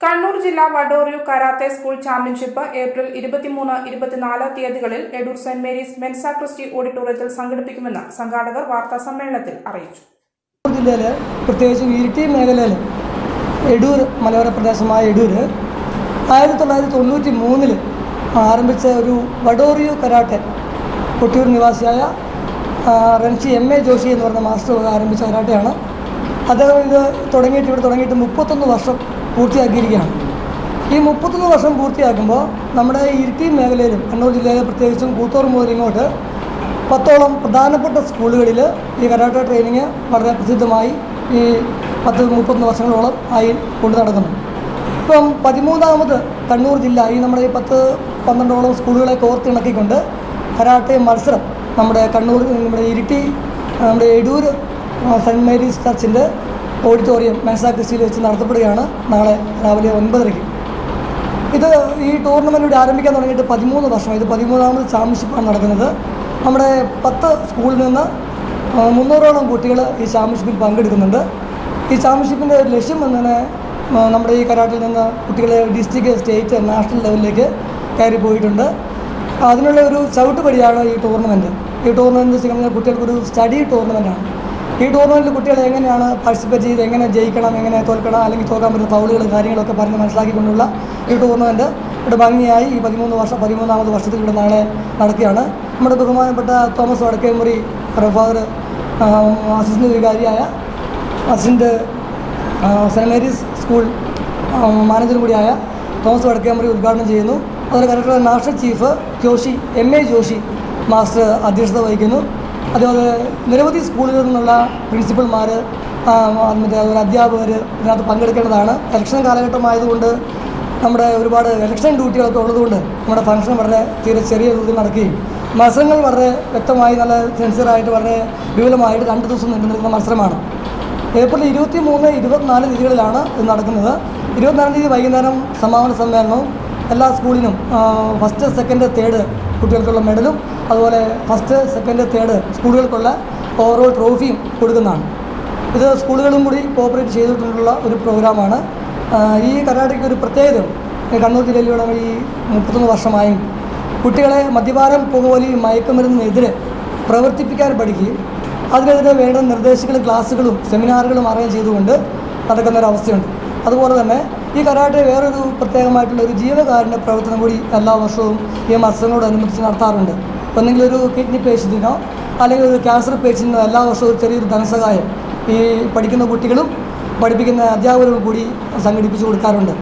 കണ്ണൂർ ജില്ലാ വഡോറിയു karate school championship April ഇരുപത്തിമൂന്ന് ഇരുപത്തിനാല് തീയതികളിൽ Edoor Saint Mary's Mensa Christi ഓഡിറ്റോറിയത്തിൽ സംഘടിപ്പിക്കുമെന്ന് സംഘാടകർ വാർത്താ സമ്മേളനത്തിൽ അറിയിച്ചു. ജില്ലയിൽ പ്രത്യേകിച്ച് ഇരിട്ടി മേഖലയിൽ എഡൂർ മലയോര പ്രദേശമായ എടൂർ ആയിരത്തി തൊള്ളായിരത്തി തൊണ്ണൂറ്റി മൂന്നിൽ ആരംഭിച്ച ഒരു വഡോറിയു കരാട്ടെ കൊട്ടിയൂർ നിവാസിയായ റൻഷി എം എ ജോഷി എന്ന് പറഞ്ഞ മാസ്റ്റർ ആരംഭിച്ച കരാട്ടയാണ്. അദ്ദേഹം ഇത് തുടങ്ങിയിട്ട് ഇവിടെ തുടങ്ങിയിട്ട് മുപ്പത്തൊന്ന് വർഷം പൂർത്തിയാക്കിയിരിക്കുകയാണ് ഈ മുപ്പത്തൊന്ന് വർഷം പൂർത്തിയാക്കുമ്പോൾ നമ്മുടെ ഇരിട്ടി മേഖലയിലും കണ്ണൂർ ജില്ലയിലെ പ്രത്യേകിച്ചും കൂത്തോർ മുതൽ ഇങ്ങോട്ട് പത്തോളം പ്രധാനപ്പെട്ട സ്കൂളുകളിൽ ഈ കരാട്ട ട്രെയിനിങ് വളരെ പ്രസിദ്ധമായി ഈ പത്ത് മുപ്പത്തൊന്ന് വർഷങ്ങളോളം ആയി കൊണ്ടു നടക്കുന്നു. ഇപ്പം പതിമൂന്നാമത് കണ്ണൂർ ജില്ല ഈ നമ്മുടെ ഈ പത്ത് പന്ത്രണ്ടോളം സ്കൂളുകളെ കോർത്തിണക്കിക്കൊണ്ട് കരാട്ടെ മത്സരം നമ്മുടെ കണ്ണൂർ നമ്മുടെ ഇരിട്ടി നമ്മുടെ എടൂർ സെന്റ് മേരീസ് ചർച്ചിന്റെ ഓഡിറ്റോറിയം മെൻസാ ക്രിസ്റ്റിയിൽ വെച്ച് നടത്തപ്പെടുകയാണ് നാളെ രാവിലെ ഒൻപതരയ്ക്ക്. ഇത് ഈ ടൂർണമെന്റ് ഇവിടെ ആരംഭിക്കാൻ തുടങ്ങിയിട്ട് പതിമൂന്ന് വർഷം ഇത് പതിമൂന്നാമത് ചാമ്പ്യൻഷിപ്പാണ് നടക്കുന്നത്. നമ്മുടെ പത്ത് സ്കൂളിൽ നിന്ന് മുന്നൂറോളം കുട്ടികൾ ഈ ചാമ്പ്യൻഷിപ്പിൽ പങ്കെടുക്കുന്നുണ്ട്. ഈ ചാമ്പ്യൻഷിപ്പിന്റെ ഒരു ലക്ഷ്യം എന്നെ നമ്മുടെ ഈ കരാട്ടിൽ നിന്ന് കുട്ടികളെ ഡിസ്ട്രിക്ട് സ്റ്റേറ്റ് നാഷണൽ ലെവലിലേക്ക് കയറി പോയിട്ടുണ്ട്. അതിനുള്ള ഒരു ചവിട്ടുപടിയാണ് ഈ ടൂർണമെന്റ് ഈ ടൂർണമെന്റ് വെച്ച് കഴിഞ്ഞാൽ കുട്ടികൾക്കൊരു സ്റ്റഡി ടൂർണമെന്റാണ് ഈ ടൂർണമെന്റിൽ കുട്ടികളെ എങ്ങനെയാണ് പാർട്ടിസിപ്പേറ്റ് ചെയ്ത് എങ്ങനെ ജയിക്കണം എങ്ങനെ തോൽക്കണം അല്ലെങ്കിൽ തോക്കാൻ പറ്റുന്ന ഫൗളുകൾ കാര്യങ്ങളൊക്കെ പറഞ്ഞ് മനസ്സിലാക്കിക്കൊണ്ടുള്ള ഈ ടൂർണമെന്റ് ഇവിടെ ഭംഗിയായി ഈ പതിമൂന്ന് വർഷം പതിമൂന്നാമത് വർഷത്തിൽ ഇവിടെ നാളെ നടക്കുകയാണ്. നമ്മുടെ ബഹുമാനപ്പെട്ട Thomas Vadakkemuri Prabhakar assistant വികാരിയായ assistant Saint Mary's school manager കൂടിയായ തോമസ് വടക്കേമുറി ഉദ്ഘാടനം ചെയ്യുന്നു. അതുപോലെ collector national chief Joshi M A Joshi master അധ്യക്ഷത വഹിക്കുന്നു. അതുപോലെ നിരവധി സ്കൂളുകളിൽ നിന്നുള്ള പ്രിൻസിപ്പൽമാർ മറ്റേ അതുപോലെ അധ്യാപകർ ഇതിനകത്ത് പങ്കെടുക്കേണ്ടതാണ്. ഇലക്ഷൻ കാലഘട്ടമായതുകൊണ്ട് നമ്മുടെ ഒരുപാട് ഇലക്ഷൻ ഡ്യൂട്ടികളൊക്കെ ഉള്ളതുകൊണ്ട് നമ്മുടെ ഫംഗ്ഷൻ വളരെ തീരെ ചെറിയ തോതിൽ നടക്കുകയും മത്സരങ്ങൾ വളരെ വ്യക്തമായി നല്ല സെൻസിയറായിട്ട് വളരെ വിപുലമായിട്ട് രണ്ട് ദിവസം നീണ്ടു നിൽക്കുന്ന മത്സരമാണ്. ഏപ്രിൽ ഇരുപത്തി മൂന്ന് ഇരുപത്തിനാല് തീയതികളിലാണ് ഇത് നടക്കുന്നത്. ഇരുപത്തിനാലാം തീയതി വൈകുന്നേരം സമാപന സമ്മേളനവും എല്ലാ സ്കൂളിനും ഫസ്റ്റ് സെക്കൻഡ് തേർഡ് കുട്ടികൾക്കുള്ള മെഡലും അതുപോലെ ഫസ്റ്റ് സെക്കൻഡ് തേർഡ് സ്കൂളുകൾക്കുള്ള ഓവറോൾ ട്രോഫിയും കൊടുക്കുന്നതാണ്. ഇത് സ്കൂളുകളും കൂടി കോപ്പറേറ്റ് ചെയ്തിട്ടുള്ള ഒരു പ്രോഗ്രാമാണ് ഈ കരാട്ടയ്ക്ക് ഒരു പ്രത്യേകത ഈ കണ്ണൂർ ജില്ലയിലൂടെ ഈ മുപ്പത്തൊന്ന് വർഷമായും കുട്ടികളെ മദ്യപാനം പുകവലി മയക്കുമരുന്നിനെതിരെ പ്രവർത്തിപ്പിക്കാൻ പഠിക്കുകയും അതിനെതിരെ വേണ്ട നിർദ്ദേശങ്ങളും ക്ലാസ്സുകളും സെമിനാറുകളും അറേഞ്ച് ചെയ്തുകൊണ്ട് നടക്കുന്ന ഒരു അവസ്ഥയുണ്ട് അതുപോലെ തന്നെ ഈ കരാട്ടെ വേറൊരു പ്രത്യേകമായിട്ടുള്ള ഒരു ജീവകാരുണ്യ പ്രവർത്തനം കൂടി എല്ലാ വർഷവും ഈ മത്സരങ്ങളോടനുബന്ധിച്ച് നടത്താറുണ്ട്. ഒന്നെങ്കിൽ ഒരു കിഡ്നി പേഷ്യന്റിനോ അല്ലെങ്കിൽ ഒരു ക്യാൻസർ പേഷ്യന്റിനോ എല്ലാ വർഷവും ചെറിയൊരു ധനസഹായം ഈ പഠിക്കുന്ന കുട്ടികളും പഠിപ്പിക്കുന്ന അധ്യാപകരും കൂടി സംഘടിപ്പിച്ചു കൊടുക്കാറുണ്ട്.